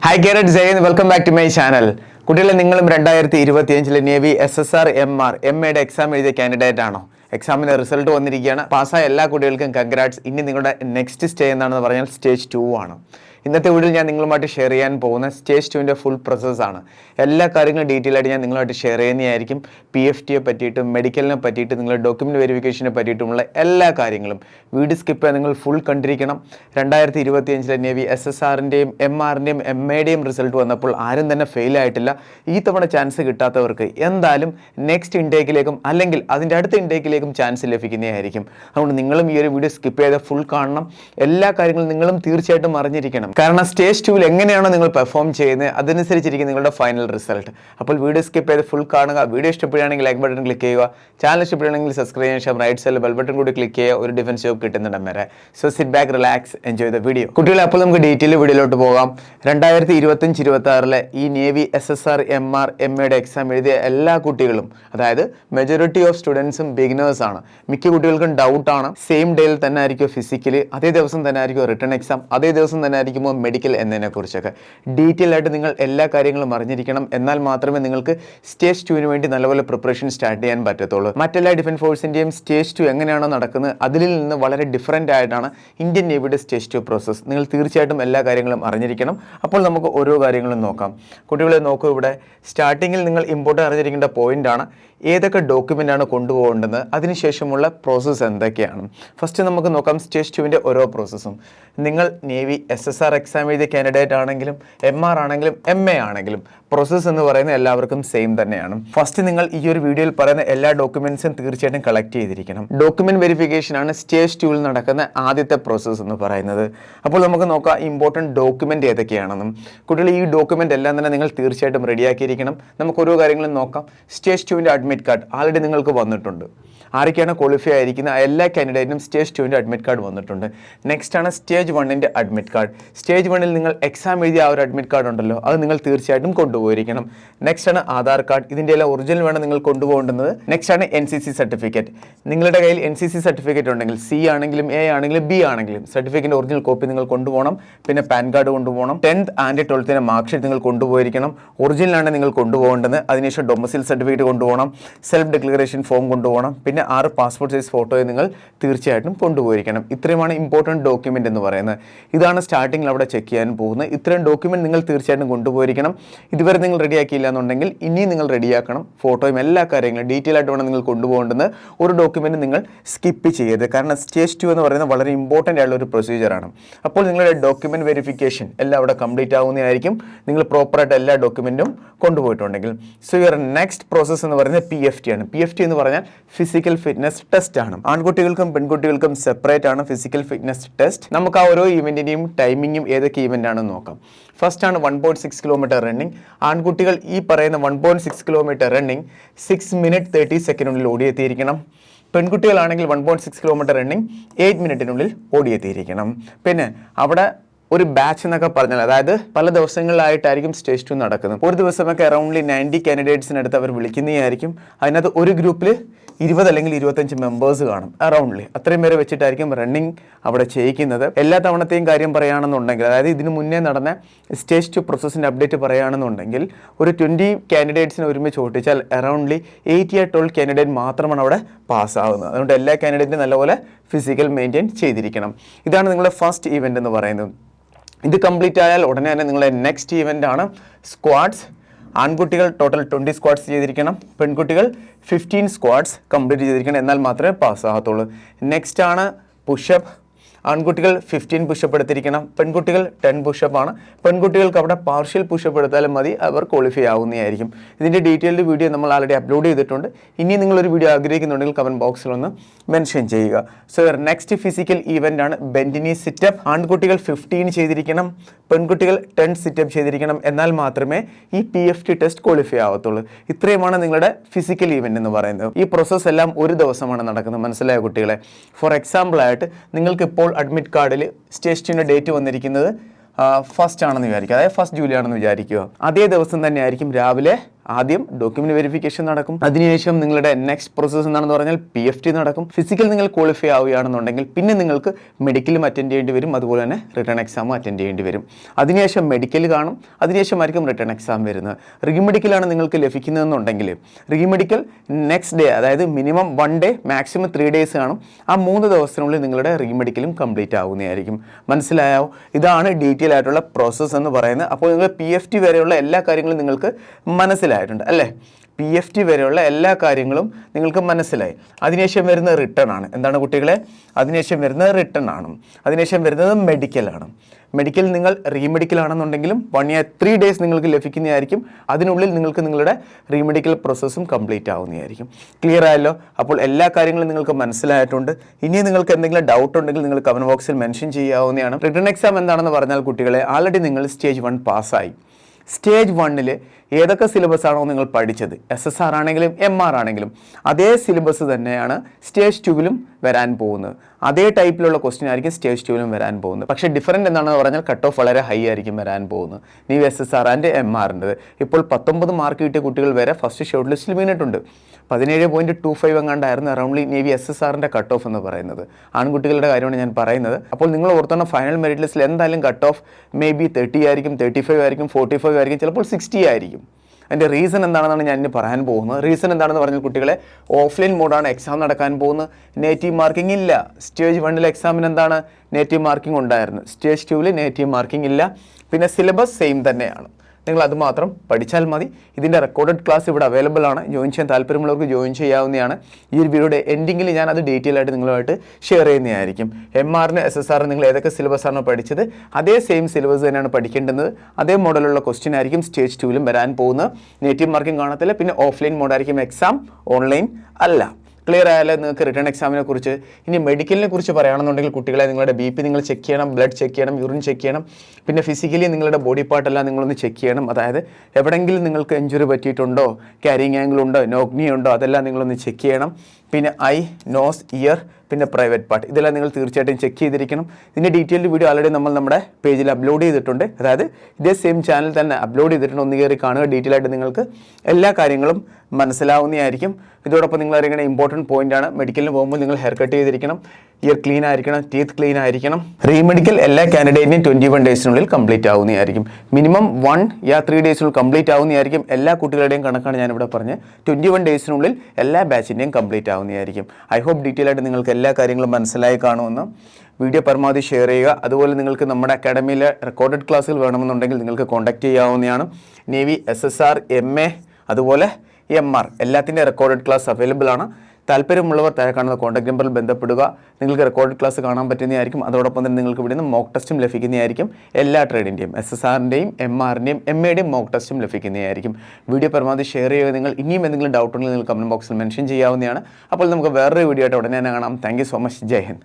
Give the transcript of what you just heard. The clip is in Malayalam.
Hi carat Jayan welcome back to my channel കുട്ടികളെ നിങ്ങളും രണ്ടായിരത്തി ഇരുപത്തി അഞ്ചിലെ navy S S R M R M എയുടെ എക്സാം എഴുതിയ കാൻഡിഡേറ്റ് ആണോ? എക്സാമിന്റെ റിസൾട്ട് വന്നിരിക്കുകയാണ്. പാസ്സായ എല്ലാ കുട്ടികൾക്കും കൺഗ്രാറ്റ്സ് ഇനി നിങ്ങളുടെ നെക്സ്റ്റ് സ്റ്റേ എന്താണെന്ന് പറഞ്ഞാൽ സ്റ്റേജ് ടു ആണ്. ഇന്നത്തെ വീഡിയോയിൽ ഞാൻ നിങ്ങളുമായിട്ട് ഷെയർ ചെയ്യാൻ പോകുന്ന സ്റ്റേജ് ടുവിന്റെ ഫുൾ പ്രോസസ്സാണ് എല്ലാ കാര്യങ്ങളും ഡീറ്റെയിൽ ആയിട്ട് ഞാൻ നിങ്ങളുമായിട്ട് ഷെയർ ചെയ്യുന്നതായിരിക്കും. പി എഫ് ടിയെ പറ്റിയിട്ടും മെഡിക്കലിനെ പറ്റിയിട്ട് നിങ്ങളുടെ ഡോക്യുമെന്റ് വെരിഫിക്കേഷനെ പറ്റിയിട്ടുമുള്ള എല്ലാ കാര്യങ്ങളും. വീഡിയോ സ്കിപ്പ് ചെയ്യാൻ നിങ്ങൾ ഫുൾ കണ്ടിരിക്കണം. രണ്ടായിരത്തി ഇരുപത്തി അഞ്ചിലെ നേവി എസ് എസ് ആറിന്റെയും എം ആറിന്റെയും എം എയുടെയും റിസൾട്ട് വന്നപ്പോൾ ആരും തന്നെ ഫെയിൽ ആയിട്ടില്ല. ഈ തവണ ചാൻസ് കിട്ടാത്തവർക്ക് എന്തായാലും നെക്സ്റ്റ് ഇൻടേക്കിലേക്കും അല്ലെങ്കിൽ അതിന്റെ അടുത്ത ഇൻടേക്കിലേക്കും ചാൻസ് ലഭിക്കുന്നതായിരിക്കും. അതുകൊണ്ട് നിങ്ങളും ഈ ഒരു വീഡിയോ സ്കിപ്പ് ചെയ്ത് ഫുൾ കാണണം. എല്ലാ കാര്യങ്ങളും നിങ്ങളും തീർച്ചയായിട്ടും അറിഞ്ഞിരിക്കണം. കാരണം സ്റ്റേജ് ടൂവിൽ എങ്ങനെയാണോ നിങ്ങൾ പെർഫോം ചെയ്യുന്നത് അതനുസരിച്ചിരിക്കും നിങ്ങളുടെ ഫൈനൽ റിസൾട്ട് അപ്പോൾ വീഡിയോ സ്കിപ്പ് ചെയ്ത് ഫുൾ കാണുക. വീഡിയോ ഇഷ്ടപ്പെടുകയാണെങ്കിൽ ലൈക്ക് ബട്ടൺ ക്ലിക്ക് ചെയ്യുക. ചാനൽ ഇഷ്ടപ്പെടുകയാണെങ്കിൽ സബ്സ്ക്രൈബ് ചെയ്യാൻ ശേഷം റൈറ്റ് സൈഡിൽ ബെൽ ബട്ടൺ കൂടി ക്ലിക്ക് ചെയ്യുക. ഒരു ഡിഫൻസ് ജോബ് കിട്ടുന്നിടം വരെ. So sit back relax enjoy the video കുട്ടികളെ അപ്പോൾ നമുക്ക് ഡീറ്റെയിൽ വീഡിയോയിലോട്ട് പോകാം. രണ്ടായിരത്തി ഇരുപത്തഞ്ച് ഇരുപത്തി ആറിലെ ഈ navy S S R M R M എയുടെ എക്സാം എഴുതിയ എല്ലാ കുട്ടികളും അതായത് മെജോറിറ്റി ഓഫ് സ്റ്റുഡൻസും ബിഗിനേഴ്സ് ആണ്. മിക്ക കുട്ടികൾക്കും ഡൗട്ടാണ് സെയിം ഡേയിൽ തന്നെ ആയിരിക്കും ഫിസിക്കലി അതേ ദിവസം തന്നെ ആയിരിക്കും റിട്ടേൺ എക്സാം അതേ ദിവസം തന്നെ ആയിരിക്കുമ്പോൾ മെഡിക്കൽ എന്നതിനെ കുറിച്ചൊക്കെ ഡീറ്റെയിൽ ആയിട്ട് നിങ്ങൾ എല്ലാ കാര്യങ്ങളും അറിഞ്ഞിരിക്കണം. എന്നാൽ മാത്രമേ നിങ്ങൾക്ക് സ്റ്റേജ് ടുവിന് വേണ്ടി നല്ലപോലെ പ്രിപ്പറേഷൻ സ്റ്റാർട്ട് ചെയ്യാൻ പറ്റത്തുള്ളൂ. മറ്റെല്ലാ ഡിഫൻസ് ഫോഴ്സിന്റെയും സ്റ്റേജ് ടു എങ്ങനെയാണോ നടക്കുന്നത് അതിൽ നിന്ന് വളരെ ഡിഫറന്റ് ആയിട്ടാണ് ഇന്ത്യൻ നേവിയുടെ സ്റ്റേജ് ടു പ്രോസസ്സ് നിങ്ങൾ തീർച്ചയായിട്ടും എല്ലാ കാര്യങ്ങളും അറിഞ്ഞിരിക്കണം. അപ്പോൾ നമുക്ക് ഓരോ കാര്യങ്ങളും നോക്കാം. കുട്ടികളെ നോക്കൂ ഇവിടെ. സ്റ്റാർട്ടിങ്ങിൽ നിങ്ങൾ ഇമ്പോർട്ടന്റ് അറിഞ്ഞിരിക്കേണ്ട പോയിന്റ് ആണ്. ഏതൊക്കെ ഡോക്യുമെന്റ് ആണ് കൊണ്ടുപോകേണ്ടത്? അതിനുശേഷമുള്ള പ്രോസസ്സ് എന്തൊക്കെയാണ്? ഫസ്റ്റ് നമുക്ക് നോക്കാം സ്റ്റേജ് ടുവിന്റെ ഓരോ പ്രോസസ്സും നിങ്ങൾ navy S S R exam എഴുതിയ കാൻഡിഡേറ്റ് ആണെങ്കിലും എം ആർ ആണെങ്കിലും എം എ ആണെങ്കിലും പ്രോസസ്സ് എന്ന് പറയുന്നത് എല്ലാവർക്കും സെയിം തന്നെയാണ്. ഫസ്റ്റ് നിങ്ങൾ ഈ ഒരു വീഡിയോയിൽ പറയുന്ന എല്ലാ ഡോക്യുമെന്റ്സും തീർച്ചയായിട്ടും കളക്ട് ചെയ്തിരിക്കണം. ഡോക്യുമെന്റ് വെരിഫിക്കേഷൻ ആണ് സ്റ്റേജ് ടൂവിൽ നടക്കുന്ന ആദ്യത്തെ പ്രോസസ്സ് എന്ന് പറയുന്നത്. അപ്പോൾ നമുക്ക് നോക്കാം ഇമ്പോർട്ടന്റ് ഡോക്യുമെന്റ് ഏതൊക്കെയാണെന്നും. കുട്ടികൾ ഈ ഡോക്യുമെന്റ് എല്ലാം തന്നെ നിങ്ങൾ തീർച്ചയായിട്ടും റെഡിയാക്കിയിരിക്കണം നമുക്ക് ഓരോ കാര്യങ്ങളും നോക്കാം. സ്റ്റേജ് ടൂവിന്റെ അഡ്മിറ്റ് കാർഡ് ആൾറെഡി നിങ്ങൾക്ക് വന്നിട്ടുണ്ട്. ആരൊക്കെയാണ് ക്വാളിഫൈ ആയിരിക്കുന്ന എല്ലാ കാൻഡിഡേറ്റിനും സ്റ്റേജ് ടുവിന്റെ അഡ്മിറ്റ് കാർഡ് വന്നിട്ടുണ്ട്. നെക്സ്റ്റ് ആണ് സ്റ്റേജ് വണ്ണിന്റെ അഡ്മിറ്റ് കാർഡ് സ്റ്റേജ് വണ്ണിൽ നിങ്ങൾ എക്സാം എഴുതിയ ആ ഒരു അഡ്മിറ്റ് കാർഡ് ഉണ്ടല്ലോ. അത് നിങ്ങൾ തീർച്ചയായിട്ടും കൊണ്ടുപോയിരിക്കണം. നെക്സ്റ്റ് ആണ് ആധാർ കാർഡ്. ഇതിന്റെ എല്ലാം ഒറിജിനൽ വേണം നിങ്ങൾ കൊണ്ടുപോകേണ്ടത്. നെക്സ്റ്റ് ആണ് എൻ സി സി സർട്ടിഫിക്കറ്റ് നിങ്ങളുടെ കയ്യിൽ എൻ സി സി സർട്ടിഫിക്കറ്റ് ഉണ്ടെങ്കിൽ സി ആണെങ്കിലും എ ആണെങ്കിലും ബി ആണെങ്കിലും സർട്ടിഫിക്കറ്റിന്റെ ഒറിജിനൽ കോപ്പി നിങ്ങൾ കൊണ്ടുപോകണം. പിന്നെ പാൻ കാർഡ് കൊണ്ടുപോകണം. ടെൻത്ത് ആൻഡ് ട്വൽത്തിന്റെ മാർക്ക് ഷീറ്റ് നിങ്ങൾ കൊണ്ടുപോയിരിക്കണം. ഒറിജിനലാണ് നിങ്ങൾ കൊണ്ടുപോകേണ്ടത്. അതിനുശേഷം ഡൊമസിൽ സർട്ടിഫിക്കറ്റ് കൊണ്ടുപോകണം. സെൽഫ് ഡിക്ലറേഷൻ ഫോം കൊണ്ടുപോകണം. പിന്നെ ആറ് പാസ്പോർട്ട് സൈസ് ഫോട്ടോയെ നിങ്ങൾ തീർച്ചയായിട്ടും കൊണ്ടുപോയിരിക്കണം. ഇത്രയുമാണ് ഇമ്പോർട്ടന്റ് ഡോക്യുമെന്റ് എന്ന് പറയുന്നത്. ഇതാണ് സ്റ്റാർട്ടിങ്ങിൽ അവിടെ ചെക്ക് ചെയ്യാൻ പോകുന്നത്. ഇത്രയും ഡോക്യുമെന്റ് നിങ്ങൾ തീർച്ചയായിട്ടും കൊണ്ടുപോയിരിക്കണം. ഇതുവരെ നിങ്ങൾ റെഡിയാക്കിയില്ല എന്നുണ്ടെങ്കിൽ ഇനിയും നിങ്ങൾ റെഡിയാക്കണം. ഫോട്ടോയും എല്ലാ കാര്യങ്ങളും ഡീറ്റെയിൽ ആയിട്ട് വേണം നിങ്ങൾ കൊണ്ടുപോകേണ്ടത്. ഒരു ഡോക്യുമെന്റ് നിങ്ങൾ സ്കിപ്പ് ചെയ്യരുത്. കാരണം സ്റ്റേജ് ടു എന്ന് പറയുന്നത് വളരെ ഇമ്പോർട്ടന്റ് ആയിട്ടുള്ള ഒരു പ്രൊസീജിയറാണ് അപ്പോൾ നിങ്ങളുടെ ഡോക്യുമെന്റ് വെരിഫിക്കേഷൻ എല്ലാം അവിടെ കംപ്ലീറ്റ് ആവുന്നതായിരിക്കും നിങ്ങൾ പ്രോപ്പറായിട്ട് എല്ലാ ഡോക്യുമെന്റും കൊണ്ടുപോയിട്ടുണ്ടെങ്കിൽ. സോ യുവർ നെക്സ്റ്റ് പ്രോസസ്സ് എന്ന് പറയുന്നത് പി എഫ് ടി ആണ്. പി എഫ് ടി എന്ന് പറഞ്ഞാൽ ഫിസിക്കൽ ഫിറ്റ്നസ് ടെസ്റ്റ് ആണ്. ആൺകുട്ടികൾക്കും പെൺകുട്ടികൾക്കും സെപ്പറേറ്റ് ആണ് ഫിസിക്കൽ ഫിറ്റ്നസ് ടെസ്റ്റ് നമുക്ക് ആ ഓരോ ഇവന്റിന്റെയും ടൈമിങ്ങും ഏതൊക്കെ ഇവന്റ് ആണെന്ന് നോക്കാം. ഫസ്റ്റ് ആണ് one point six kilometre running ആൺകുട്ടികൾ ഈ പറയുന്ന one point six kilometre running six minute thirty സെക്കൻഡിനുള്ളിൽ ഓടിയെത്തിയിരിക്കണം. പെൺകുട്ടികളാണെങ്കിൽ one point six kilometre running eight മിനിറ്റിനുള്ളിൽ ഓടിയെത്തിയിരിക്കണം. പിന്നെ അവിടെ ഒരു ബാച്ച് എന്നൊക്കെ പറഞ്ഞാൽ അതായത് പല ദിവസങ്ങളിലായിട്ടായിരിക്കും സ്റ്റേജ് ടു നടക്കുന്നത്. ഒരു ദിവസമൊക്കെ അറൗണ്ട്ലി നയന്റി കാൻഡിഡേറ്റ്സിനടുത്ത് അവർ വിളിക്കുന്നതായിരിക്കും. അതിനകത്ത് ഒരു ഗ്രൂപ്പിൽ ഇരുപത് അല്ലെങ്കിൽ ഇരുപത്തഞ്ച് മെമ്പേഴ്സ് കാണും അറൗണ്ട്ലി അത്രയും പേരെ വെച്ചിട്ടായിരിക്കും റണ്ണിങ് അവിടെ ചെയ്യിക്കുന്നത്. എല്ലാ തവണത്തെയും കാര്യം പറയുകയാണെന്നുണ്ടെങ്കിൽ അതായത് ഇതിന് മുന്നേ നടന്ന സ്റ്റേജ് ടു പ്രോസസ്സിന്റെ അപ്ഡേറ്റ് പറയുകയാണെന്നുണ്ടെങ്കിൽ ഒരു ട്വന്റി കാൻഡിഡേറ്റ്സിനെ ഒരുമിച്ച് ഓട്ടിച്ചാൽ അറൗണ്ട്ലി എയ്റ്റി ആ ട്വൽവ് കാൻഡിഡേറ്റ് മാത്രമാണ് അവിടെ പാസ്സാവുന്നത് അതുകൊണ്ട് എല്ലാ കാൻഡിഡേറ്റിനും നല്ലപോലെ ഫിസിക്കൽ മെയിന്റെയിൻ ചെയ്തിരിക്കണം. ഇതാണ് നിങ്ങളുടെ ഫസ്റ്റ് ഇവന്റ് എന്ന് പറയുന്നത്. ഇത് കംപ്ലീറ്റ് ആയാൽ ഉടനെ തന്നെ നിങ്ങളുടെ നെക്സ്റ്റ് ഇവന്റ് ആണ് സ്ക്വാഡ്സ് ആൺകുട്ടികൾ ടോട്ടൽ ട്വന്റി സ്ക്വാഡ്സ് ചെയ്തിരിക്കണം. പെൺകുട്ടികൾ ഫിഫ്റ്റീൻ സ്ക്വാഡ്സ് കംപ്ലീറ്റ് ചെയ്തിരിക്കണം. എന്നാൽ മാത്രമേ പാസ്സാകത്തുള്ളൂ നെക്സ്റ്റ് ആണ് പുഷപ്പ് ആൺകുട്ടികൾ ഫിഫ്റ്റീൻ പുഷപ്പ് എടുത്തിരിക്കണം പെൺകുട്ടികൾ ടെൻ ആണ്. പെൺകുട്ടികൾക്ക് അവിടെ പാർഷ്യൽ പുഷപ്പ് എടുത്താലും മതി അവർ ക്വാളിഫൈ ആവുന്നതായിരിക്കും. ഇതിന്റെ ഡീറ്റെയിൽഡ് വീഡിയോ നമ്മൾ ആൾറെഡി അപ്ലോഡ് ചെയ്തിട്ടുണ്ട്. ഇനി നിങ്ങളൊരു വീഡിയോ ആഗ്രഹിക്കുന്നുണ്ടെങ്കിൽ കമന്റ് ബോക്സിൽ ഒന്ന് മെൻഷൻ ചെയ്യുക. സോ നെക്സ്റ്റ് ഫിസിക്കൽ ഈവന്റ് ആണ് ബെൻഡിനി സിറ്റപ്പ് ആൺകുട്ടികൾ ഫിഫ്റ്റീൻ ചെയ്തിരിക്കണം പെൺകുട്ടികൾ ടെൻ സിറ്റപ്പ് ചെയ്തിരിക്കണം എന്നാൽ മാത്രമേ ഈ P F T test qualify ആവത്തുള്ളൂ. ഇത്രയുമാണ് നിങ്ങളുടെ ഫിസിക്കൽ ഈവന്റ് എന്ന് പറയുന്നത്. ഈ പ്രോസസ്സ് എല്ലാം ഒരു ദിവസമാണ് നടക്കുന്നത്. മനസ്സിലായ കുട്ടികളെ? ഫോർ എക്സാമ്പിൾ ആയിട്ട് നിങ്ങൾക്ക് ഇപ്പോൾ അഡ്മിറ്റ് കാർഡിൽ സ്റ്റേഷന്റെ ഡേറ്റ് വന്നിരിക്കുന്നത് ഫസ്റ്റ് ആണെന്ന് വിചാരിക്കുക. അതായത് ഫസ്റ്റ് ജൂലൈ ആണെന്ന് വിചാരിക്കുക. അതേ ദിവസം തന്നെ ആയിരിക്കും രാവിലെ ആദ്യം ഡോക്യുമെന്റ് വെരിഫിക്കേഷൻ നടക്കും. അതിനുശേഷം നിങ്ങളുടെ നെക്സ്റ്റ് പ്രോസസ് എന്താണെന്ന് പറഞ്ഞാൽ പി എഫ് ടി നടക്കും. ഫിസിക്കൽ നിങ്ങൾ ക്വാളിഫൈ ആവുകയാണെന്നുണ്ടെങ്കിൽ പിന്നെ നിങ്ങൾക്ക് മെഡിക്കലും അറ്റൻഡ് ചെയ്യേണ്ടി വരും. അതുപോലെ തന്നെ റിട്ടേൺ എക്സാമും അറ്റൻഡ് ചെയ്യേണ്ടി വരും. അതിനുശേഷം മെഡിക്കൽ കാണും. അതിനുശേഷം അതിനുശേഷമായിരിക്കും റിട്ടേൺ എക്സാം വരുന്നത്. റീ മെഡിക്കലാണ് നിങ്ങൾക്ക് ലഭിക്കുന്നതെന്നുണ്ടെങ്കിൽ റീ മെഡിക്കൽ നെക്സ്റ്റ് ഡേ അതായത് minimum one day maximum three days കാണും. ആ മൂന്ന് ദിവസത്തിനുള്ളിൽ നിങ്ങളുടെ റീമെഡിക്കലും കംപ്ലീറ്റ് ആവുന്നതായിരിക്കും. മനസ്സിലായോ? ഇതാണ് ഡീറ്റെയിൽ ആയിട്ടുള്ള പ്രോസസ്സ് എന്ന് പറയുന്നത്. അപ്പോൾ നിങ്ങൾ പി എഫ് ടി വരെയുള്ള എല്ലാ കാര്യങ്ങളും നിങ്ങൾക്ക് മനസ്സിലായിട്ടുണ്ട് അല്ലേ? പി എഫ് ടി വരെയുള്ള എല്ലാ കാര്യങ്ങളും നിങ്ങൾക്ക് മനസ്സിലായി. അതിനുശേഷം വരുന്ന റിട്ടേൺ ആണ്. എന്താണ് കുട്ടികളെ? അതിനുശേഷം വരുന്നത് റിട്ടേൺ ആണ്. അതിനുശേഷം വരുന്നത് മെഡിക്കലാണ് മെഡിക്കൽ നിങ്ങൾ റീമെഡിക്കൽ ആണെന്നുണ്ടെങ്കിലും വൺ ഇയർ ത്രീ ഡേയ്സ് നിങ്ങൾക്ക് ലഭിക്കുന്നതായിരിക്കും. അതിനുള്ളിൽ നിങ്ങൾക്ക് നിങ്ങളുടെ റീമെഡിക്കൽ പ്രോസസ്സും കംപ്ലീറ്റ് ആവുന്നതായിരിക്കും. ക്ലിയർ ആയല്ലോ? അപ്പോൾ എല്ലാ കാര്യങ്ങളും നിങ്ങൾക്ക് മനസ്സിലായിട്ടുണ്ട്. ഇനി നിങ്ങൾക്ക് എന്തെങ്കിലും ഡൗട്ട് ഉണ്ടെങ്കിൽ നിങ്ങൾ കമന്റ് ബോക്സിൽ മെൻഷൻ ചെയ്യാവുന്നതാണ്. റിട്ടേൺ എക്സാം എന്താണെന്ന് പറഞ്ഞാൽ കുട്ടികളെ ആൾറെഡി നിങ്ങൾ സ്റ്റേജ് വൺ പാസ്സായി സ്റ്റേജ് വണ്ണിൽ ഏതൊക്കെ സിലബസ് ആണോ നിങ്ങൾ പഠിച്ചത്? എസ് എസ് ആർ ആണെങ്കിലും എം ആർ ആണെങ്കിലും. അതേ സിലബസ് തന്നെയാണ് സ്റ്റേജ് ടുവിലും വരാൻ പോകുന്നത്. അതേ ടൈപ്പിലുള്ള ക്വസ്റ്റ്യൻ ആയിരിക്കും സ്റ്റേജ് ടുവിലും വരാൻ പോകുന്നത്. പക്ഷേ ഡിഫറന്റ് എന്താണെന്ന് പറഞ്ഞാൽ കട്ട് ഓഫ് വളരെ ഹൈ ആയിരിക്കും വരാൻ പോകുന്നത്. നീ S S R and M ആറിന്റെ ഇപ്പോൾ പത്തൊമ്പത് മാർക്ക് കിട്ടിയ കുട്ടികൾ വരെ ഫസ്റ്റ് ഷോർട്ട് ലിസ്റ്റിൽ വീണിട്ടുണ്ട് പതിനേഴ് പോയിന്റ് ടു ഫൈവ് എങ്ങാണ്ടായിരുന്നു അറൗണ്ട്ലി നേവി എസ് എസ് ആറിന്റെ കട്ട് ഓഫ് എന്ന് പറയുന്നത്. ആൺകുട്ടികളുടെ കാര്യമാണ് ഞാൻ പറയുന്നത്. അപ്പോൾ നിങ്ങൾ ഓർത്തോണം ഫൈനൽ മെറിറ്റ് ലിസ്റ്റിൽ എന്തായാലും cut off may be thirty ആയിരിക്കും തേർട്ടി ഫൈവ് ആയിരിക്കും ഫോർട്ടി ഫൈവ് ആയിരിക്കും ചിലപ്പോൾ സിക്സ്റ്റി ആയിരിക്കും. അതിന്റെ റീസൺ എന്താണെന്നാണ് ഞാൻ ഇനി പറയാൻ പോകുന്നത്. റീസൺ എന്താണെന്ന് പറഞ്ഞാൽ കുട്ടികളെ ഓഫ്ലൈൻ മോഡാണ് എക്സാം നടക്കാൻ പോകുന്നത്. നേറ്റീവ് മാർക്കിംഗ് ഇല്ല. സ്റ്റേജ് വണ്ണിൽ എക്സാമിന് എന്താണ്? നേറ്റീവ് മാർക്കിംഗ് ഉണ്ടായിരുന്നു. സ്റ്റേജ് ടൂവിൽ നേറ്റീവ് മാർക്കിംഗ് ഇല്ല. പിന്നെ സിലബസ് സെയിം തന്നെയാണ്. നിങ്ങൾ അത് മാത്രം പഠിച്ചാൽ മതി. ഇതിന്റെ റെക്കോർഡഡ് ക്ലാസ് ഇവിടെ അവൈലബിൾ ആണ്. ജോയിൻ ചെയ്യാൻ താല്പര്യമുള്ളവർക്ക് ജോയിൻ ചെയ്യാവുന്നതാണ്. ഈ ഒരു വീഡിയോയുടെ എൻഡിങ്ങിൽ ഞാൻ അത് ഡീറ്റെയിൽ ആയിട്ട് നിങ്ങളുമായിട്ട് ഷെയർ ചെയ്യുന്നതായിരിക്കും. എം ആറിന് എസ് എസ് ആറിന് നിങ്ങൾ ഏതൊക്കെ സിലബസ് ആണോ പഠിച്ചത് അതേ സെയിം സിലബസ് തന്നെയാണ് പഠിക്കേണ്ടത് അതേ മോഡലുള്ള ക്വസ്റ്റ്യൻ ആയിരിക്കും സ്റ്റേജ് ടൂവിലും വരാൻ പോകുന്നത്. നേറ്റീവ് മാർക്കിംഗ് കാണത്തില്ല. പിന്നെ ഓഫ്ലൈൻ മോഡായിരിക്കും എക്സാം ഓൺലൈൻ അല്ല. ക്ലിയർ ആയാലും നിങ്ങൾക്ക് റിട്ടേൺ എക്സാമിനെ കുറിച്ച് ഇനി മെഡിക്കലിനെ കുറിച്ച് പറയുകയാണെന്നുണ്ടെങ്കിൽ കുട്ടികളെ നിങ്ങളുടെ ബി പി നിങ്ങൾ ചെക്ക് ചെയ്യണം ബ്ലഡ് ചെക്ക് ചെയ്യണം യൂറിൻ ചെക്ക് ചെയ്യണം. പിന്നെ ഫിസിക്കലി നിങ്ങളുടെ ബോഡി പാർട്ടെല്ലാം നിങ്ങളൊന്ന് ചെക്ക് ചെയ്യണം. അതായത് എവിടെയെങ്കിലും നിങ്ങൾക്ക് എഞ്ചുറി പറ്റിയിട്ടുണ്ടോ ക്യാരിങ് ആംഗിൾ ഉണ്ടോ നോഗ്നി ഉണ്ടോ അതെല്ലാം നിങ്ങളൊന്ന് ചെക്ക് ചെയ്യണം. പിന്നെ ഐ നോസ് ഇയർ പിന്നെ പ്രൈവറ്റ് പാർട്ട്. ഇതെല്ലാം നിങ്ങൾ തീർച്ചയായിട്ടും ചെക്ക് ചെയ്തിരിക്കണം. ഇതിന്റെ ഡീറ്റെയിൽഡ് വീഡിയോ ആൾറെഡി നമ്മൾ നമ്മുടെ പേജിൽ അപ്ലോഡ് ചെയ്തിട്ടുണ്ട്. അതായത് ഇതേ സെയിം ചാനൽ തന്നെ അപ്ലോഡ് ചെയ്തിട്ടുണ്ട്. ഒന്ന് കയറി കാണുക. ഡീറ്റെയിൽ ആയിട്ട് നിങ്ങൾക്ക് എല്ലാ കാര്യങ്ങളും മനസ്സിലാവുന്നതായിരിക്കും. ഇതോടൊപ്പം നിങ്ങൾ അറിയേണ്ട ഇമ്പോർട്ടന്റ് പോയിന്റ് ആണ്. മെഡിക്കലിന് പോകുമ്പോൾ നിങ്ങൾ ഹെയർ കട്ട് ചെയ്തിരിക്കണം. ഇയർ ക്ലീൻ ആയിരിക്കണം. ടീത്ത് ക്ലീൻ ആയിരിക്കണം. റീമെഡിക്കൽ എല്ലാ കാൻഡിഡേറ്റിനും ട്വന്റി വൺ ഡേയ്സിനുള്ളിൽ കംപ്ലീറ്റ് ആവുന്നതായിരിക്കും. മിനിമം വൺ യാ ത്രീ ഡേയ്സിനുള്ളിൽ കംപ്ലീറ്റ് ആവുന്നതായിരിക്കും. എല്ലാ കുട്ടികളുടെയും കണക്കാണ് ഞാനിവിടെ പറഞ്ഞത്. ട്വന്റി വൺ ഡേയ്സിനുള്ളിൽ എല്ലാ ബാച്ചിന്റെയും കംപ്ലീറ്റ് ആവുന്നതായിരിക്കും ഐ ഹോപ്പ് ഡീറ്റെയിൽ ആയിട്ട് നിങ്ങൾക്ക് എല്ലാ കാര്യങ്ങളും മനസ്സിലായി കാണുമെന്ന് വീഡിയോ പരമാവധി ഷെയർ ചെയ്യുക. അതുപോലെ നിങ്ങൾക്ക് നമ്മുടെ അക്കാഡമിയിലെ റെക്കോർഡഡ് ക്ലാസ്സുകൾ വേണമെന്നുണ്ടെങ്കിൽ നിങ്ങൾക്ക് കോൺടാക്ട് ചെയ്യാവുന്നതാണ്. Navy S S R M A അതുപോലെ എം ആർ എല്ലാത്തിന്റെ റെക്കോർഡഡ് ക്ലാസ് അവൈലബിൾ ആണ്. താല്പര്യമുള്ളവർ താഴെ കാണുന്ന കോൺടാക്ട് നമ്പറിൽ ബന്ധപ്പെടുക. നിങ്ങൾക്ക് റെക്കോർഡ് ക്ലാസ് കാണാൻ പറ്റുന്നതായിരിക്കും. അതോടൊപ്പം തന്നെ നിങ്ങൾക്ക് ഇവിടെ നിന്ന് മോക്ക് ടെസ്റ്റും ലഭിക്കുന്നതായിരിക്കും. എല്ലാ ട്രേഡിന്റെയും എസ് എസ് ആറിന്റെയും എം ആറിന്റെയും എം എയുടെയും മോക്ക് ടെസ്റ്റും ലഭിക്കുന്നതായിരിക്കും. വീഡിയോ പരമാവധി ഷെയർ ചെയ്യുക. നിങ്ങൾ ഇനിയും എന്തെങ്കിലും ഡൗട്ട് ഉണ്ടെങ്കിൽ നിങ്ങൾ കമന്റ് ബോക്സിൽ മെൻഷൻ ചെയ്യാവുന്നതാണ്. അപ്പോൾ നമുക്ക് വേറൊരു വീഡിയോ ആയിട്ട് ഉടനെ തന്നെ കാണാം. Thank so much Jai Hind.